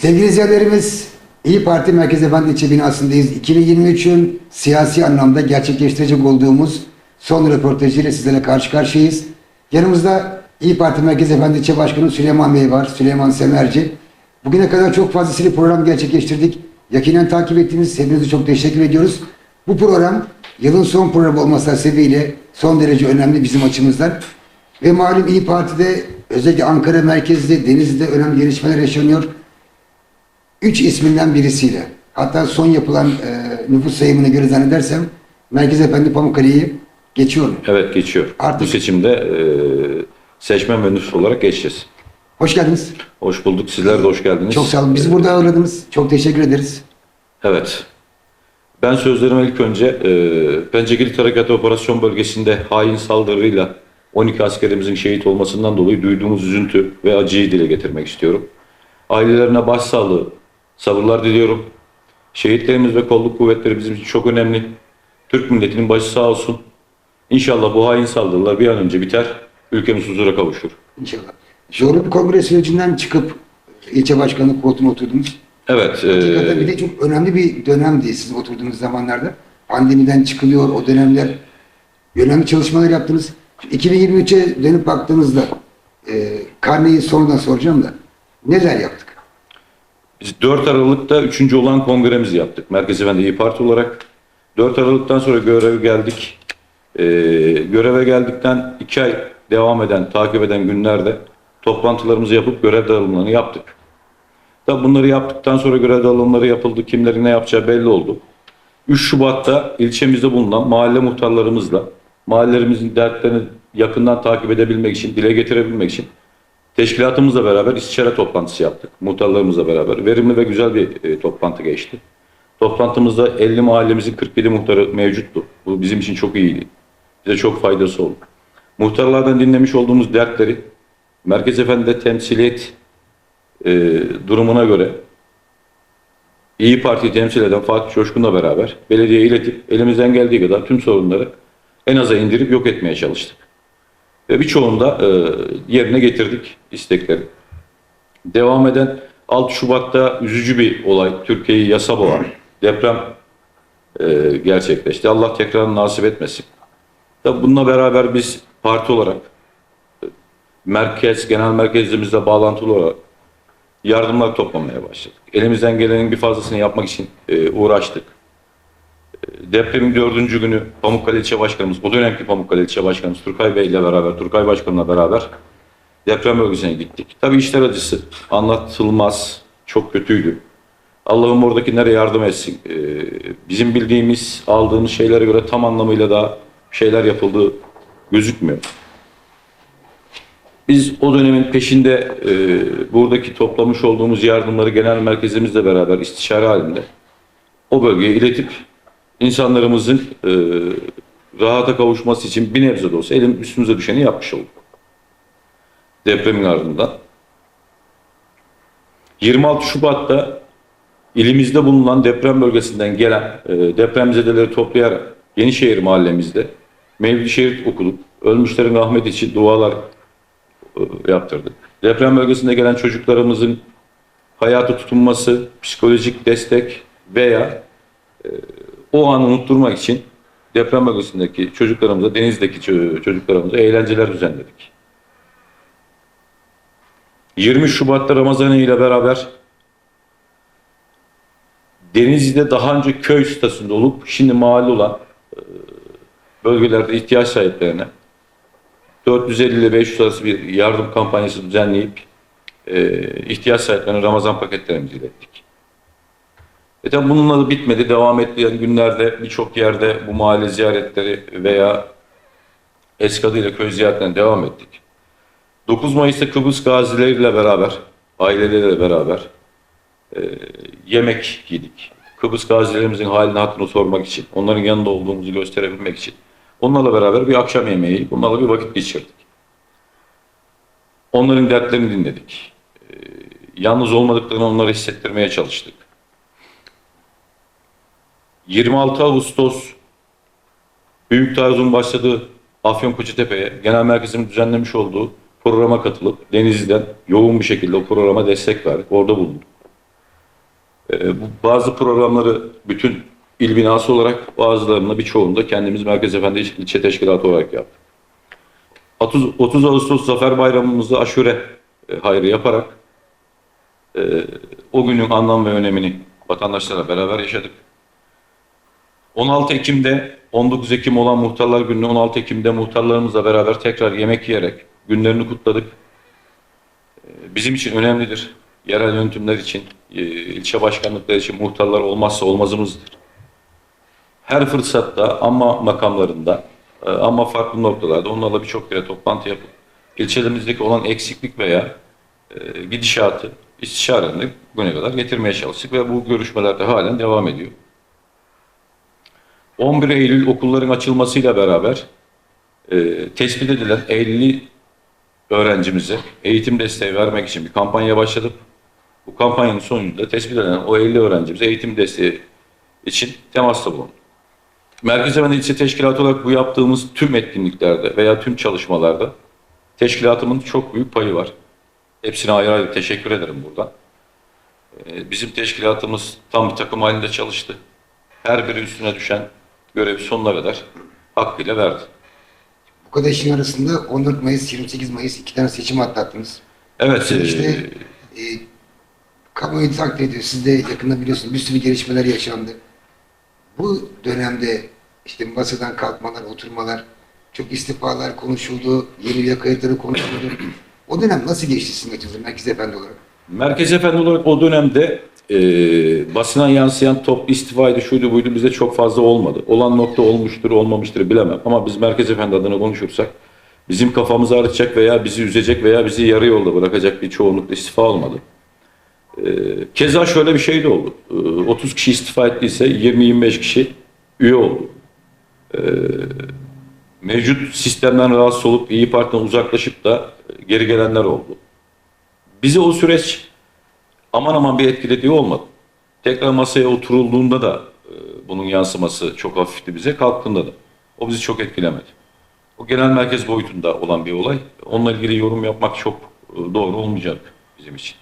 Sevgili izleyenlerimiz, İyi Parti Merkez Efendi binasındayız. 2023'ün siyasi anlamda gerçekleştirecek olduğumuz son röportajıyla sizlerle karşı karşıyayız. Yanımızda İyi Parti Merkez Efendi İlçe Başkanı Süleyman Bey var, Süleyman Semerci. Bugüne kadar çok fazlasıyla program gerçekleştirdik. Yakinen takip ettiğiniz hepinize çok teşekkür ediyoruz. Bu program yılın son programı olması sebebiyle son derece önemli bizim açımızdan. Ve malum İyi Parti'de özellikle Ankara merkezde, Denizli'de önemli gelişmeler yaşanıyor. Üç isminden birisiyle. Hatta son yapılan e, nüfus sayımına göre zannedersem Merkez Efendi Pamukkale'yi geçiyor. Evet geçiyor. Artık- Bu seçimde e, seçmen ve nüfus olarak geçeceğiz. Hoş geldiniz. Hoş bulduk. Sizler de hoş geldiniz. Çok sağ olun. Bizi burada ağırladınız. Çok teşekkür ederiz. Evet. Ben sözlerime ilk önce e, Pençekilit Harekatı Operasyon Bölgesi'nde hain saldırıyla 12 askerimizin şehit olmasından dolayı duyduğumuz üzüntü ve acıyı dile getirmek istiyorum. Ailelerine başsağlığı, sabırlar diliyorum. Şehitlerimiz ve kolluk kuvvetleri bizim için çok önemli. Türk milletinin başı sağ olsun. İnşallah bu hain saldırılar bir an önce biter, ülkemiz huzura kavuşur. İnşallah. Zorlu bir kongre sürecinden çıkıp ilçe başkanlık koltuğuna oturdunuz. Evet, e, Hakikaten bir de çok önemli bir dönemdi siz oturduğunuz zamanlarda. Pandemiden çıkılıyor o dönemler. Önemli çalışmalar yaptınız. 2023'e dönüp baktığınızda e, karneyi sonradan soracağım da neler yaptık? Biz 4 Aralık'ta 3. olan kongremizi yaptık. Merkez Efendi İyi Parti olarak. 4 Aralık'tan sonra göreve geldik. Ee, göreve geldikten 2 ay devam eden, takip eden günlerde toplantılarımızı yapıp görev dağılımlarını yaptık. Tabi bunları yaptıktan sonra görev dağılımları yapıldı. Kimlerin ne yapacağı belli oldu. 3 Şubat'ta ilçemizde bulunan mahalle muhtarlarımızla mahallelerimizin dertlerini yakından takip edebilmek için, dile getirebilmek için Teşkilatımızla beraber istişare toplantısı yaptık. Muhtarlarımızla beraber. Verimli ve güzel bir e, toplantı geçti. Toplantımızda 50 mahallemizin 47 muhtarı mevcuttu. Bu bizim için çok iyiydi. Bize çok faydası oldu. Muhtarlardan dinlemiş olduğumuz dertleri Merkez Efendi'de temsiliyet e, durumuna göre İyi Parti'yi temsil eden Fatih Coşkun'la beraber belediyeye iletip elimizden geldiği kadar tüm sorunları en aza indirip yok etmeye çalıştık. Ve birçoğunda e, yerine getirdik istekleri. Devam eden 6 Şubat'ta üzücü bir olay. Türkiye'yi yasa boğan deprem e, gerçekleşti. Allah tekrar nasip etmesin. Tabi bununla beraber biz parti olarak e, merkez, genel merkezimizle bağlantılı olarak yardımlar toplamaya başladık. Elimizden gelenin bir fazlasını yapmak için e, uğraştık. Depremin dördüncü günü Pamukkale İlçe Başkanımız, o dönemki Pamukkale İlçe Başkanımız Turkay Bey ile beraber, Turkay Başkanımla beraber deprem bölgesine gittik. Tabii işler acısı, anlatılmaz, çok kötüydü. Allah'ım oradakilere yardım etsin. Ee, bizim bildiğimiz, aldığımız şeylere göre tam anlamıyla da şeyler yapıldığı gözükmüyor. Biz o dönemin peşinde e, buradaki toplamış olduğumuz yardımları genel merkezimizle beraber istişare halinde o bölgeye iletip insanlarımızın e, rahata kavuşması için bir nebze de olsa elim üstümüze düşeni yapmış olduk. Depremin ardından. 26 Şubat'ta ilimizde bulunan deprem bölgesinden gelen e, depremzedeleri toplayarak Yenişehir mahallemizde Mevlid Şerit okuduk. Ölmüşlerin rahmeti için dualar yaptırdık. Deprem bölgesinde gelen çocuklarımızın hayatı tutunması, psikolojik destek veya o anı unutturmak için deprem bölgesindeki çocuklarımıza, denizdeki ço- çocuklarımıza eğlenceler düzenledik. 20 Şubat'ta Ramazan ile beraber Denizli'de daha önce köy statüsünde olup şimdi mahalle olan e, bölgelerde ihtiyaç sahiplerine 450 ile 500 arası bir yardım kampanyası düzenleyip e, ihtiyaç sahiplerine Ramazan paketlerimizi ilettik. E bununla da bitmedi. Devam ettiği günlerde birçok yerde bu mahalle ziyaretleri veya eski adıyla köy ziyaretlerine devam ettik. 9 Mayıs'ta Kıbrıs gazileriyle beraber, aileleriyle beraber e, yemek yedik. Kıbrıs gazilerimizin halini hattını sormak için, onların yanında olduğumuzu gösterebilmek için. Onlarla beraber bir akşam yemeği, bunlarla bir vakit geçirdik. Onların dertlerini dinledik. E, yalnız olmadıklarını onlara hissettirmeye çalıştık. 26 Ağustos Büyük taarruzun başladığı Afyonkuşutepe'ye genel merkezin düzenlemiş olduğu programa katılıp Denizli'den yoğun bir şekilde o programa destek verdik. Orada bulunduk. Ee, bazı programları bütün il binası olarak bazılarını birçoğunda kendimiz Merkez Efendi İlçe Teşkilatı olarak yaptık. 30, 30 Ağustos Zafer Bayramımızda aşure e, hayrı yaparak e, o günün anlam ve önemini vatandaşlarla beraber yaşadık. 16 Ekim'de 19 Ekim olan Muhtarlar Günü'nü 16 Ekim'de muhtarlarımızla beraber tekrar yemek yiyerek günlerini kutladık. Ee, Bizim için önemlidir. Yerel yönetimler için, e, ilçe başkanlıkları için muhtarlar olmazsa olmazımızdır. Her fırsatta ama makamlarında e, ama farklı noktalarda onlarla birçok kere toplantı yapıp ilçelerimizdeki olan eksiklik veya e, gidişatı istişarelerinde bugüne kadar getirmeye çalıştık ve bu görüşmeler de halen devam ediyor. 11 Eylül okulların açılmasıyla beraber e, tespit edilen 50 öğrencimize eğitim desteği vermek için bir kampanya başladık. Bu kampanyanın sonucunda tespit edilen o 50 öğrencimize eğitim desteği için temasta bulunduk. Merkez Efendi İlçe Teşkilatı olarak bu yaptığımız tüm etkinliklerde veya tüm çalışmalarda teşkilatımın çok büyük payı var. Hepsine ayrı ayrı teşekkür ederim buradan. Ee, Bizim teşkilatımız tam bir takım halinde çalıştı. Her biri üstüne düşen görevi sonuna kadar hakkıyla verdi. Bu kadar işin arasında 14 Mayıs, 28 Mayıs iki tane seçim atlattınız. Evet, Siz e, işte e, kamuoyu takdir ediyor. Siz de yakında biliyorsunuz bir sürü gelişmeler yaşandı. Bu dönemde işte masadan kalkmalar, oturmalar, çok istifalar konuşuldu, yeni üye konuşuldu. O dönem nasıl geçti sizin açınızdan Merkez Efendi olarak? Merkez Efendi olarak o dönemde e, basına yansıyan top istifaydı, şuydu buydu bizde çok fazla olmadı. Olan nokta olmuştur, olmamıştır bilemem. Ama biz Merkez Efendi adına konuşursak bizim kafamızı ağrıtacak veya bizi üzecek veya bizi yarı yolda bırakacak bir çoğunlukla istifa olmadı. E, keza şöyle bir şey de oldu. E, 30 kişi istifa ettiyse 20-25 kişi üye oldu. E, mevcut sistemden rahatsız olup İyi Parti'den uzaklaşıp da geri gelenler oldu. Bizi o süreç aman aman bir etkilediği olmadı. Tekrar masaya oturulduğunda da e, bunun yansıması çok hafifti bize, kalktığında da. O bizi çok etkilemedi. O genel merkez boyutunda olan bir olay. Onunla ilgili yorum yapmak çok e, doğru olmayacak bizim için.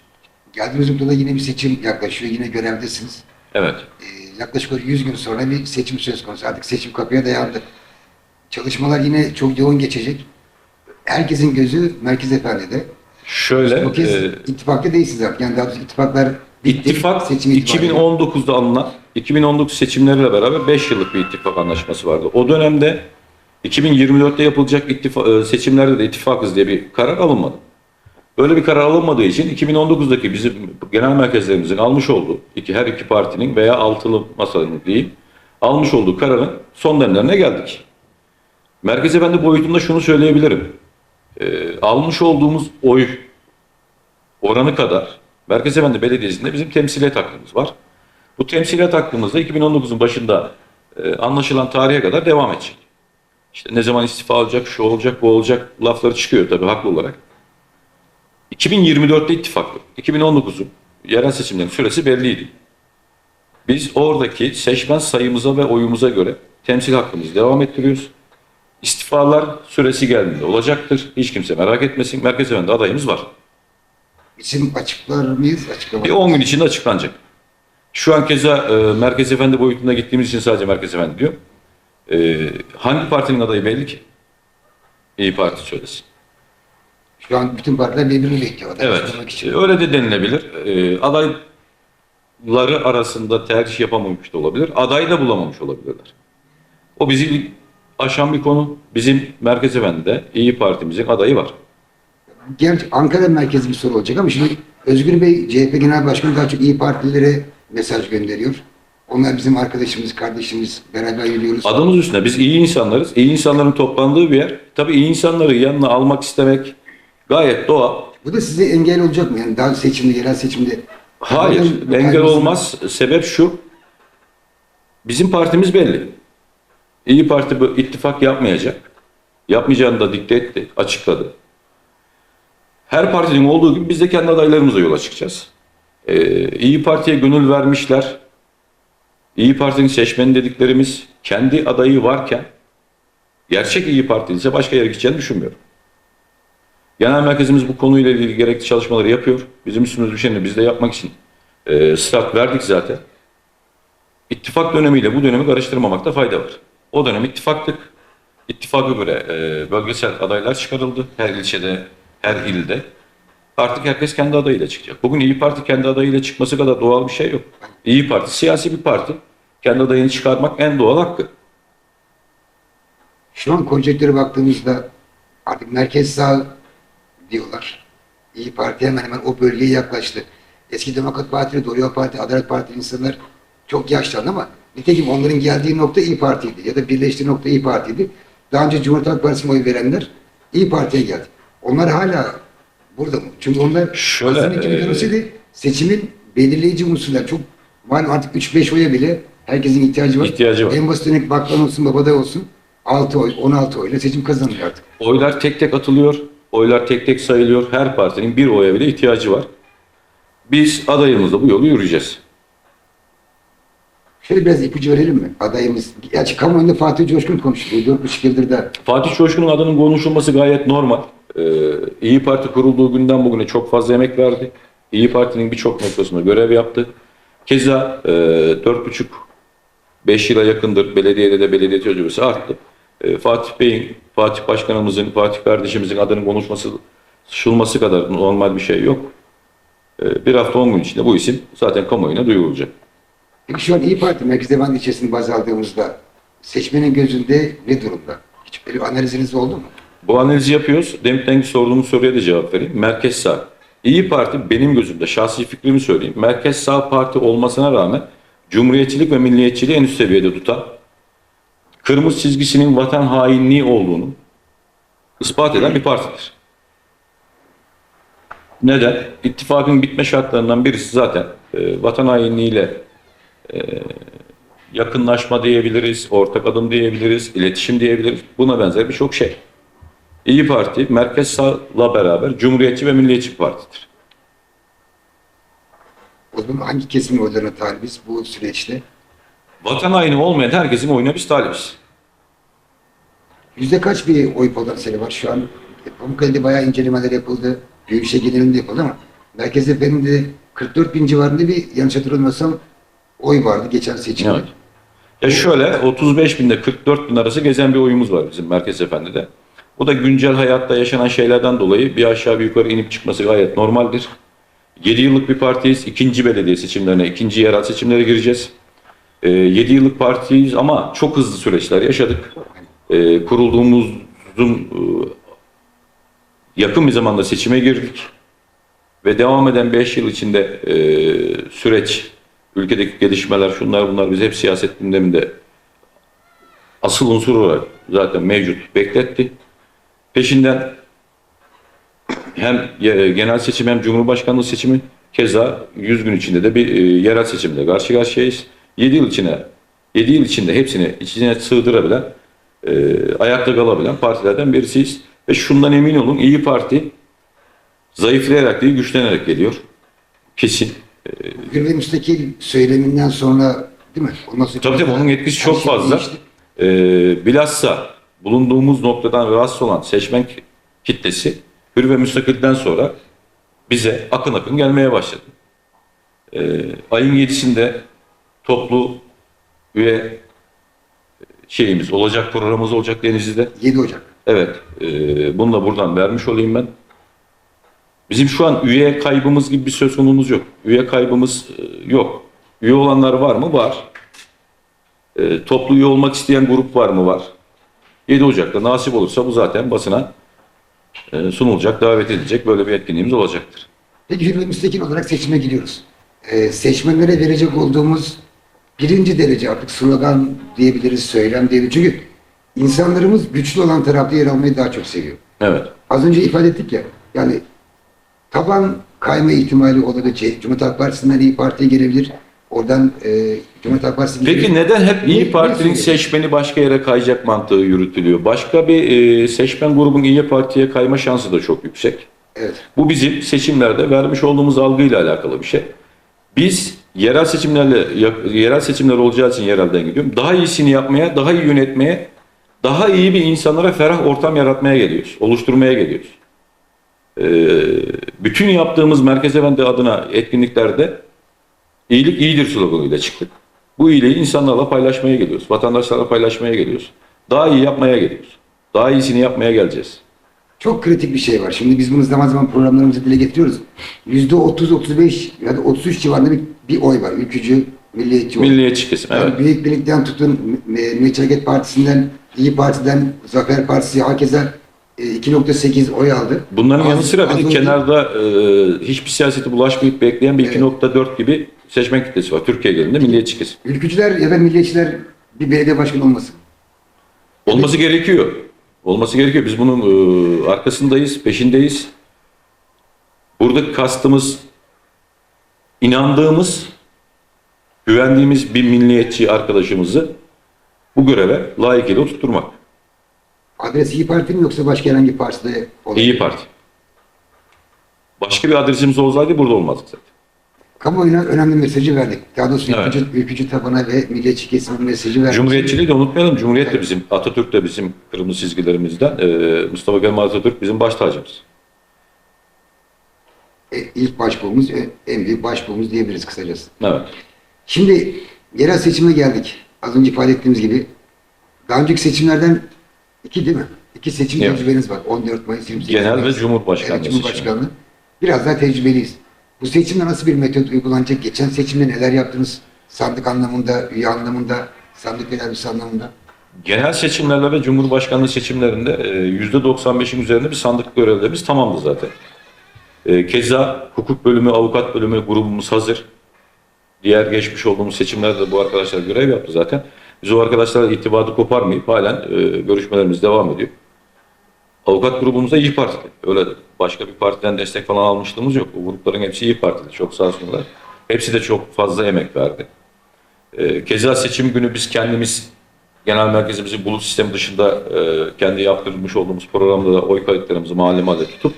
Geldiğimiz noktada yine bir seçim yaklaşıyor. Yine görevdesiniz. Evet. Ee, yaklaşık olarak 100 gün sonra bir seçim söz konusu. Artık seçim kapıya dayandı. Çalışmalar yine çok yoğun geçecek. Herkesin gözü Merkez Efendi'de. Şöyle, Bu kez e, ittifakta değilsiniz artık. Yani daha doğrusu ittifaklar bitti. ittifak Seçim itibariyle. 2019'da alınan 2019 seçimleriyle beraber 5 yıllık bir ittifak anlaşması vardı. O dönemde 2024'te yapılacak ittifa- e, seçimlerde de ittifakız diye bir karar alınmadı. Böyle bir karar alınmadığı için 2019'daki bizim genel merkezlerimizin almış olduğu iki her iki partinin veya altılı masanın diyeyim almış olduğu kararın son demlerine geldik. Merkez Efendi boyutunda şunu söyleyebilirim. Ee, almış olduğumuz oy oranı kadar Merkez Efendi Belediyesi'nde bizim temsiliyet hakkımız var. Bu temsiliyet hakkımız da 2019'un başında e, anlaşılan tarihe kadar devam edecek. İşte ne zaman istifa olacak, şu olacak, bu olacak lafları çıkıyor tabii haklı olarak. 2024'te ittifaklı. 2019'un yerel seçimlerin süresi belliydi. Biz oradaki seçmen sayımıza ve oyumuza göre temsil hakkımızı devam ettiriyoruz. İstifalar süresi geldiğinde olacaktır. Hiç kimse merak etmesin. Merkez Efendi adayımız var. İsim açıklar mıyız? Açıklamak. Bir 10 gün içinde açıklanacak. Şu an keza e, Merkez Efendi boyutunda gittiğimiz için sadece Merkez Efendi diyor. E, hangi partinin adayı belli ki? İyi Parti söylesin. Şu an bütün partiler birbirini bekliyor. Evet, için. öyle de denilebilir. E, adayları arasında tercih yapamamış da olabilir. Aday da bulamamış olabilirler. O bizi aşan bir konu. Bizim Merkez Efendi'de İyi Parti'mizin adayı var. Gerçi Ankara merkezi bir soru olacak ama şimdi Özgür Bey CHP Genel Başkanı daha çok iyi partilere mesaj gönderiyor. Onlar bizim arkadaşımız, kardeşimiz, beraber yürüyoruz. Adımız üstünde. Biz iyi insanlarız. İyi insanların toplandığı bir yer. Tabii iyi insanları yanına almak istemek gayet doğal. Bu da size engel olacak mı? Yani daha seçimde, yerel seçimde. Hayır, Bunların- engel olmaz. Sebep şu. Bizim partimiz belli. İyi Parti bu ittifak yapmayacak. Yapmayacağını da dikte etti, açıkladı. Her partinin olduğu gibi biz de kendi adaylarımıza yola çıkacağız. Ee, İyi Parti'ye gönül vermişler. İyi Parti'nin seçmeni dediklerimiz kendi adayı varken Gerçek İyi Parti ise başka yere gideceğini düşünmüyorum. Genel merkezimiz bu konuyla ilgili gerekli çalışmaları yapıyor. Bizim üstümüz düşeni biz de yapmak için e, start verdik zaten. İttifak dönemiyle bu dönemi karıştırmamakta fayda var. O dönem ittifaktık. İttifaka göre e, bölgesel adaylar çıkarıldı. Her ilçede, her ilde. Artık herkes kendi adayıyla çıkacak. Bugün İyi Parti kendi adayıyla çıkması kadar doğal bir şey yok. İyi Parti siyasi bir parti. Kendi adayını çıkarmak en doğal hakkı. Şu an konjektüre baktığımızda artık merkez sağ diyorlar. İyi Parti hemen hemen o bölgeye yaklaştı. Eski Demokrat Parti, Doğru Parti, Adalet Parti insanlar çok yaşlandı ama nitekim onların geldiği nokta İyi Parti'ydi ya da birleştiği nokta İyi Parti'ydi. Daha önce Cumhuriyet Halk Partisi'ne oy verenler İyi Parti'ye geldi. Onlar hala burada mı? Çünkü onlar Şöyle, e, seçimin belirleyici unsurlar. Çok malum artık 3-5 oya bile herkesin ihtiyacı var. İhtiyacı var. En basit örnek baklan olsun, babada olsun. 6 oy, 16 oyla seçim kazanılıyor artık. Oylar tek tek atılıyor. Oylar tek tek sayılıyor. Her partinin bir oya bile ihtiyacı var. Biz adayımızla bu yolu yürüyeceğiz. Şöyle biraz ipucu verelim mi? Adayımız. Gerçi kamuoyunda Fatih Coşkun konuşuluyor. 4,5 yıldır da Fatih Çoşkun'un adının konuşulması gayet normal. Ee, İyi Parti kurulduğu günden bugüne çok fazla emek verdi. İyi Parti'nin birçok noktasında görev yaptı. Keza e, 4,5-5 yıla yakındır belediyede de belediye tecrübesi arttı. E, Fatih Bey'in, Fatih Başkanımızın, Fatih kardeşimizin adının konuşması, konuşulması kadar normal bir şey yok. E, bir hafta 10 gün içinde bu isim zaten kamuoyuna duyurulacak. Peki şu an İyi Parti Merkez Devan ilçesini baz aldığımızda seçmenin gözünde ne durumda? Hiç bir analiziniz oldu mu? Bu analizi yapıyoruz. Demin sorduğumuz soruya da cevap vereyim. Merkez sağ. İyi Parti benim gözümde şahsi fikrimi söyleyeyim. Merkez sağ parti olmasına rağmen cumhuriyetçilik ve milliyetçiliği en üst seviyede tutan, kırmızı çizgisinin vatan hainliği olduğunu ispat eden bir partidir. Neden? İttifakın bitme şartlarından birisi zaten e, vatan hainliğiyle e, yakınlaşma diyebiliriz, ortak adım diyebiliriz, iletişim diyebiliriz. Buna benzer birçok şey. İyi Parti, Merkez Sağ'la beraber Cumhuriyetçi ve Milliyetçi partidir. O zaman hangi kesimin oylarına talibiz bu süreçte? Vatan haini olmayan herkesin oyuna biz talibiz. Yüzde kaç bir oy potansiyeli var şu an? E, Pamukkale'de bayağı incelemeler yapıldı. Büyükşehir genelinde yapıldı ama Merkez Efendi'de 44 bin civarında bir yanlış hatırlamıyorsam oy vardı geçen seçimde. Evet. Ya şöyle 35 binde 44 bin arası gezen bir oyumuz var bizim Merkez Efendi'de. Bu da güncel hayatta yaşanan şeylerden dolayı bir aşağı bir yukarı inip çıkması gayet normaldir. 7 yıllık bir partiyiz. İkinci belediye seçimlerine, ikinci yerel seçimlere gireceğiz. 7 yıllık partiyiz ama çok hızlı süreçler yaşadık. Ee, kurulduğumuzun e, yakın bir zamanda seçime girdik. Ve devam eden 5 yıl içinde e, süreç, ülkedeki gelişmeler, şunlar bunlar biz hep siyaset gündeminde asıl unsur olarak zaten mevcut bekletti. Peşinden hem genel seçim hem cumhurbaşkanlığı seçimi keza 100 gün içinde de bir e, yerel seçimle karşı karşıyayız. 7 yıl içine 7 yıl içinde hepsini içine sığdırabilen e, ayakta kalabilen partilerden birisiyiz. Ve şundan emin olun İyi Parti zayıflayarak değil güçlenerek geliyor. Kesin. Ve müstakil söyleminden sonra değil mi? Ondan sonra Tabii tabii onun etkisi çok şey fazla. değişti. Ee, bilhassa bulunduğumuz noktadan rahatsız olan seçmen ki- kitlesi hür ve müstakilden sonra bize akın akın gelmeye başladı. Ee, ayın 7'sinde toplu üye şeyimiz olacak, programımız olacak Denizli'de. 7 Ocak. Evet, e, bunu da buradan vermiş olayım ben. Bizim şu an üye kaybımız gibi bir söz konumuz yok. Üye kaybımız e, yok. Üye olanlar var mı? Var. E, toplu üye olmak isteyen grup var mı? Var. 7 Ocak'ta nasip olursa bu zaten basına e, sunulacak, davet edilecek böyle bir etkinliğimiz olacaktır. Peki hür ve müstakil olarak seçime gidiyoruz. Ee, seçmenlere verecek olduğumuz birinci derece artık slogan diyebiliriz, söylem diyebiliriz. Çünkü insanlarımız güçlü olan tarafta yer almayı daha çok seviyor. Evet. Az önce ifade ettik ya, yani taban kayma ihtimali olabilecek. Cumhuriyet Halk Partisi'nden İyi Parti'ye gelebilir. Oradan e, Cumhuriyet Halk Partisi Peki neden hep İyi Parti'nin seçmeni başka yere kayacak mantığı yürütülüyor? Başka bir e, seçmen grubun İyi Parti'ye kayma şansı da çok yüksek. Evet. Bu bizim seçimlerde vermiş olduğumuz algıyla alakalı bir şey. Biz yerel seçimlerle yerel seçimler olacağı için yerelden gidiyorum. Daha iyisini yapmaya, daha iyi yönetmeye daha iyi bir insanlara ferah ortam yaratmaya geliyoruz. Oluşturmaya geliyoruz. Ee, bütün yaptığımız Merkez Efendi adına etkinliklerde iyilik iyidir sloganıyla çıktık. Bu iyiliği insanlarla paylaşmaya geliyoruz. Vatandaşlarla paylaşmaya geliyoruz. Daha iyi yapmaya geliyoruz. Daha iyisini yapmaya geleceğiz. Çok kritik bir şey var. Şimdi biz bunu zaman zaman programlarımızda dile getiriyoruz. Yüzde 30-35 ya da 33 civarında bir, bir oy var. Ülkücü, milliyetçi oy. Milliyetçi kesim. Yani Evet. Büyük Birlik'ten tutun, Milliyetçi Hareket Partisi'nden, İyi Parti'den, Zafer Partisi herkese e, 2.8 oy aldı. Bunların Az- yanı sıra bir de kenarda e, hiçbir siyasete bulaşmayıp bekleyen bir 2.4 gibi seçmen kitlesi var. Türkiye genelinde milliyetçi kesim. Ülkücüler ya da milliyetçiler bir belediye başkanı olmasın. Olması gerekiyor. Olması gerekiyor. Biz bunun e, arkasındayız, peşindeyiz. Burada kastımız inandığımız, güvendiğimiz bir milliyetçi arkadaşımızı bu göreve layıkıyla oturtturmak. Adres İyi Parti mi yoksa başka herhangi bir partide olabilir? İyi Parti. Başka bir adresimiz olsaydı burada olmazdık zaten. Kamuoyuna önemli mesajı verdik. Daha doğrusu Evet. ülkücü, ülkücü tabana ve milliyetçi kesimin mesajı verdik. Cumhuriyetçiliği de unutmayalım. Cumhuriyet de bizim, Atatürk de bizim kırmızı çizgilerimizden. Ee, Mustafa Kemal Atatürk bizim baş tacımız. E, ilk başbuğumuz, e, en büyük başbuğumuz diyebiliriz kısacası. Evet. Şimdi yerel seçime geldik. Az önce ifade ettiğimiz gibi. Daha önceki seçimlerden iki değil mi? İki seçim Evet. tecrübeniz var. 14 Mayıs 28 Genel ve Mayıs. Cumhurbaşkanlığı Evet, Cumhurbaşkanlığı. Biraz daha tecrübeliyiz. Bu seçimde nasıl bir metot uygulanacak? Geçen seçimde neler yaptınız? Sandık anlamında, üye anlamında, sandık ilerisi anlamında. Genel seçimlerle ve Cumhurbaşkanlığı seçimlerinde e, %95'in üzerinde bir sandık görevlerimiz tamamdı zaten. E, Keza hukuk bölümü, avukat bölümü grubumuz hazır. Diğer geçmiş olduğumuz seçimlerde de bu arkadaşlar görev yaptı zaten. Biz o arkadaşlarla irtibatı koparmayıp halen e, görüşmelerimiz devam ediyor. Avukat grubumuz da İyi Parti'de. Öyle başka bir partiden destek falan almışlığımız yok. O grupların hepsi İyi Parti'de. Çok sağ olsunlar. Hepsi de çok fazla emek verdi. E, Keza seçim günü biz kendimiz genel merkezimizi bulut sistemi dışında e, kendi yaptırmış olduğumuz programda da oy kayıtlarımızı mahalle mahalle tutup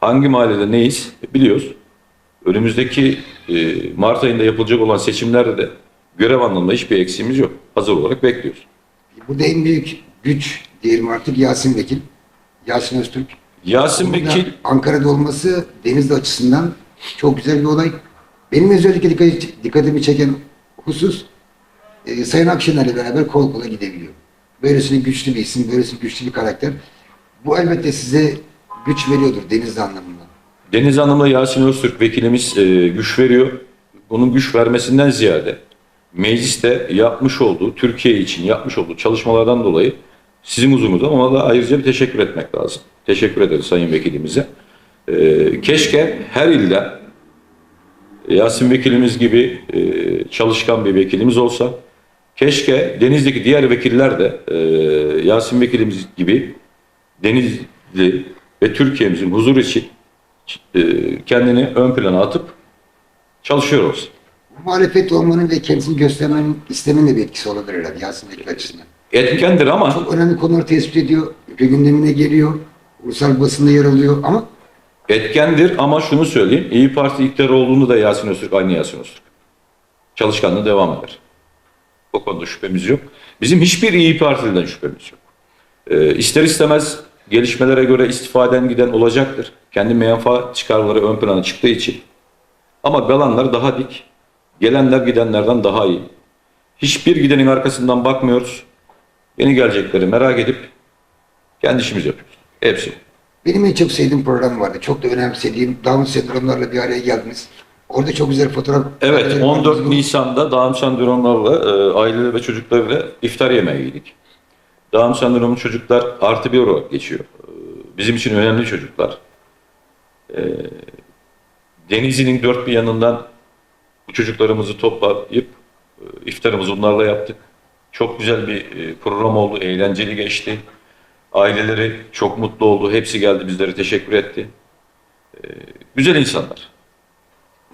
hangi mahallede neyiz biliyoruz. Önümüzdeki e, Mart ayında yapılacak olan seçimlerde de görev anlamında hiçbir eksiğimiz yok. Hazır olarak bekliyoruz. Burada en büyük güç diyelim artık Yasin Vekil. Yasin Öztürk. Yasin Vekil Ankara'da olması Denizli açısından çok güzel bir olay. Benim özellikle dikkat, dikkatimi çeken husus e, Sayın Akşener'le beraber kol kola gidebiliyor. Böylesine güçlü bir isim, böylesine güçlü bir karakter. Bu elbette size güç veriyordur Denizli anlamında. Deniz Hanım'la Yasin Öztürk vekilimiz e, güç veriyor. Bunun güç vermesinden ziyade mecliste yapmış olduğu, Türkiye için yapmış olduğu çalışmalardan dolayı sizin huzurunuzda ona da ayrıca bir teşekkür etmek lazım. Teşekkür ederiz Sayın Vekilimize. E, keşke her ilde Yasin Vekilimiz gibi e, çalışkan bir vekilimiz olsa. Keşke Deniz'deki diğer vekiller de e, Yasin Vekilimiz gibi Denizli ve Türkiye'mizin huzuru için e, kendini ön plana atıp çalışıyor olsun. Muhalefet olmanın ve kendisini göstermenin istemenin de bir etkisi olabilir Yasin Vekil açısından. Etkendir ama Çok önemli konuları tespit ediyor, ülke gündemine geliyor, ulusal basında yer alıyor ama etkendir ama şunu söyleyeyim. İyi Parti iktidar olduğunu da Yasin Öztürk aynı Yasin Öztürk. Çalışkanlığı devam eder. O konuda şüphemiz yok. Bizim hiçbir İyi Partili'den şüphemiz yok. E, ister istemez gelişmelere göre istifaden giden olacaktır. Kendi menfaat çıkarları ön plana çıktığı için. Ama kalanlar daha dik. Gelenler gidenlerden daha iyi. Hiçbir gidenin arkasından bakmıyoruz. Yeni gelecekleri merak edip kendi işimizi yapıyoruz. Hepsi. Benim en çok sevdiğim program vardı. Çok da önemsediğim Down sendromlarla bir araya geldiniz. Orada çok güzel fotoğraf... Evet, Bu- 14 Nisan'da Down sendromlarla e, aileler ve çocuklarıyla iftar yemeği yedik. Down sendromu çocuklar artı bir olarak geçiyor. E, Bizim için önemli çocuklar. E, Denizli'nin dört bir yanından bu çocuklarımızı toplayıp e, iftarımızı onlarla yaptık. Çok güzel bir e, program oldu, eğlenceli geçti. Aileleri çok mutlu oldu, hepsi geldi bizlere teşekkür etti. E, Güzel insanlar.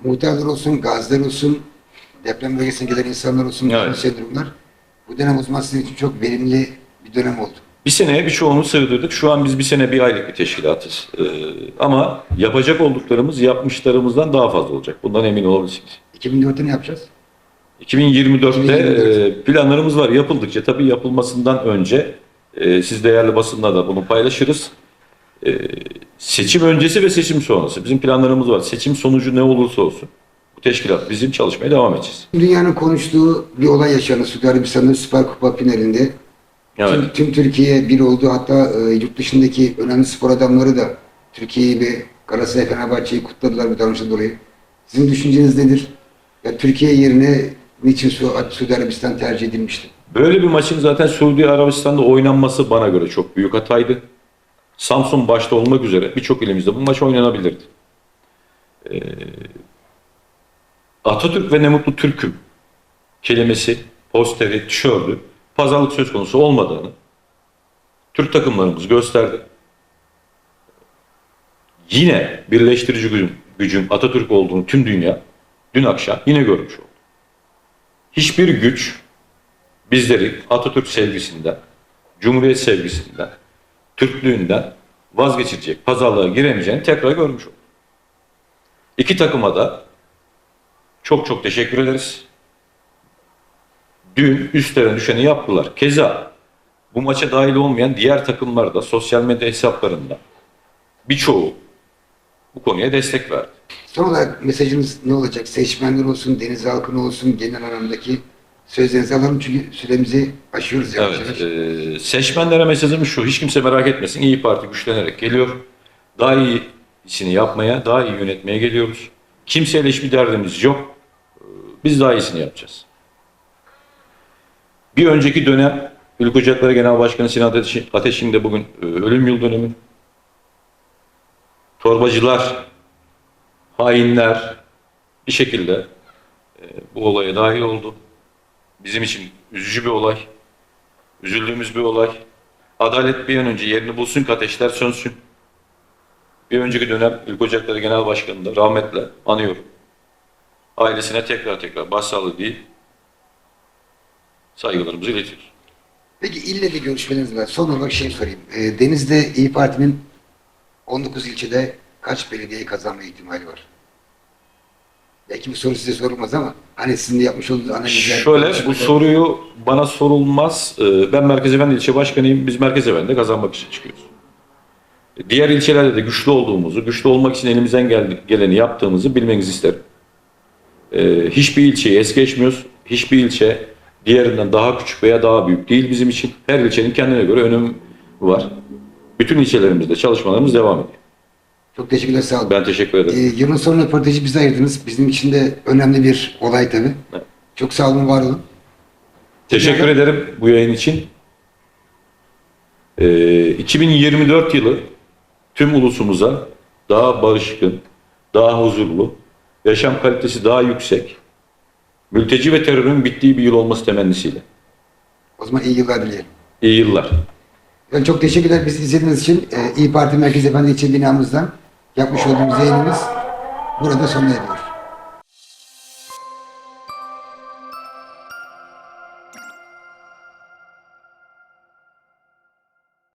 Muhtarlar olsun, gaziler olsun, deprem bölgesine gelen insanlar olsun, Evet. Down sendromlar. Bu dönem o zaman sizin için çok verimli bir dönem oldu. Bir seneye birçoğunu sığdırdık. Şu an biz bir sene bir aylık bir teşkilatız. Ee, ama yapacak olduklarımız yapmışlarımızdan daha fazla olacak. Bundan emin olabilirsiniz. 2004'te ne yapacağız? 2024'te 2024. e, planlarımız var yapıldıkça tabii yapılmasından önce E, siz değerli basınla da bunu paylaşırız. E, seçim öncesi ve seçim sonrası. Bizim planlarımız var. Seçim sonucu ne olursa olsun. Bu teşkilat bizim çalışmaya devam edeceğiz. Dünyanın konuştuğu bir olay yaşandı Suudi Arabistan'ın Süper Kupa finalinde. Evet. Tüm, tüm Türkiye bir oldu. Hatta e, yurt dışındaki önemli spor adamları da Türkiye'yi ve Galatasaray Fenerbahçe'yi kutladılar bu davranıştan dolayı. Sizin düşünceniz nedir? Ya Türkiye yerine niçin Su Suudi Arabistan tercih edilmişti? Böyle bir maçın zaten Suudi Arabistan'da oynanması bana göre çok büyük hataydı. Samsun başta olmak üzere birçok ilimizde bu maç oynanabilirdi. Ee, Atatürk ve ne mutlu Türk'üm kelimesi, posteri, tişördü pazarlık söz konusu olmadığını Türk takımlarımız gösterdi. Yine birleştirici gücün, gücün Atatürk olduğunu tüm dünya dün akşam yine görmüş oldu. Hiçbir güç bizleri Atatürk sevgisinden, Cumhuriyet sevgisinden, Türklüğünden vazgeçirecek, pazarlığa giremeyeceğini tekrar görmüş olduk. İki takıma da çok çok teşekkür ederiz. Dün üstlerine düşeni yaptılar. Keza bu maça dahil olmayan diğer takımlar da sosyal medya hesaplarında birçoğu bu konuya destek verdi. Son olarak mesajınız ne olacak? Seçmenler olsun, deniz halkına olsun, genel anlamdaki sözlerinizi alalım çünkü süremizi aşıyoruz yavaş Evet, yavaş. e, seçmenlere mesajım şu, hiç kimse merak etmesin. İyi Parti güçlenerek geliyor. Daha iyisini yapmaya, daha iyi yönetmeye geliyoruz. Kimseyle hiçbir derdimiz yok. E, Biz daha iyisini yapacağız. Bir önceki dönem Ülke Ocakları Genel Başkanı Sinan Ateş'in Ateş'in de bugün e, ölüm yıl dönümü. Torbacılar, hainler bir şekilde e, bu olaya dahil oldu. Bizim için üzücü bir olay. Üzüldüğümüz bir olay. Adalet bir an önce yerini bulsun ki ateşler sönsün. Bir önceki dönem Ülke Ocakları Genel Başkanı da rahmetle anıyorum. Ailesine tekrar tekrar başsağlığı değil saygılarımızı iletiyoruz. Peki ille de görüşmeleriniz var. Son olarak şey sorayım. E, Deniz'de İyi Parti'nin 19 ilçede kaç belediyeyi kazanma ihtimali var? Belki bu soru size sorulmaz ama hani sizin de yapmış olduğunuz analizler... Şöyle bu soruyu bana sorulmaz. Ee, Ben Merkez Efendi ilçe başkanıyım. Biz Merkez Efendi'de kazanmak için çıkıyoruz. Diğer ilçelerde de güçlü olduğumuzu, güçlü olmak için elimizden geleni yaptığımızı bilmenizi isterim. Ee, Hiçbir ilçeyi es geçmiyoruz. Hiçbir ilçe diğerinden daha küçük veya daha büyük değil bizim için. Her ilçenin kendine göre önemi var. Bütün ilçelerimizde çalışmalarımız devam ediyor. Çok teşekkürler sağ olun. Ben teşekkür Ee, ederim. yılın son röportajı bize ayırdınız. Bizim için de önemli bir olay tabii. Evet. Çok sağ olun, var olun. Teşekkür ederim bu yayın için. Ee, 2024 yılı tüm ulusumuza daha barışkın, daha huzurlu, yaşam kalitesi daha yüksek, mülteci ve terörün bittiği bir yıl olması temennisiyle. O zaman iyi yıllar dileyelim. İyi yıllar. Ben çok teşekkürler bizi izlediğiniz için. Ee, İyi Parti Merkez Efendi İlçe binamızdan yapmış olduğumuz yayınımız burada sona eriyor.